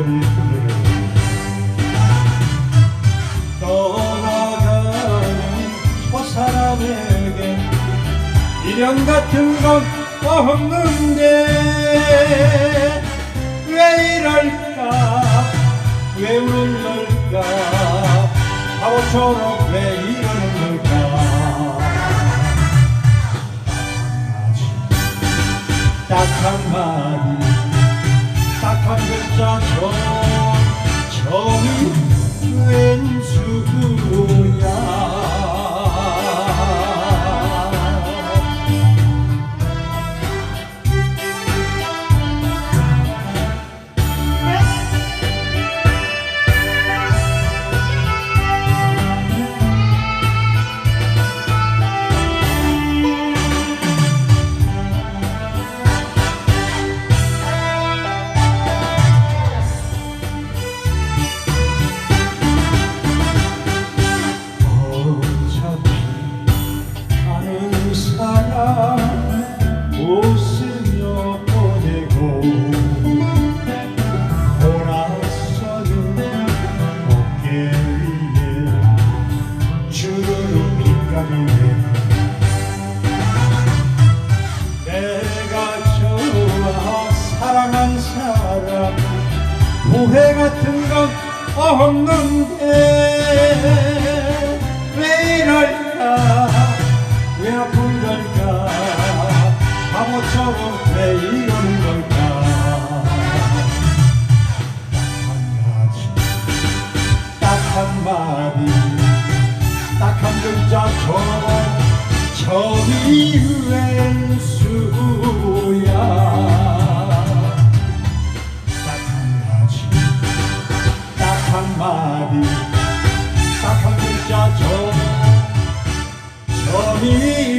소리 들으 떠나가는 저 사람에게 이련 같은 건 없는데 왜 이럴까? 왜 울럴까? 바보처럼 왜 이러는 걸까 딱한 마디. 사람 웃으며 보내고 돌아서는 어깨 위에 주르륵 빛가리네 내가 좋아 사랑한 사람 후회 같은 건 없는데 저 위엔 수야. 한마디 딱한 글자 저 저미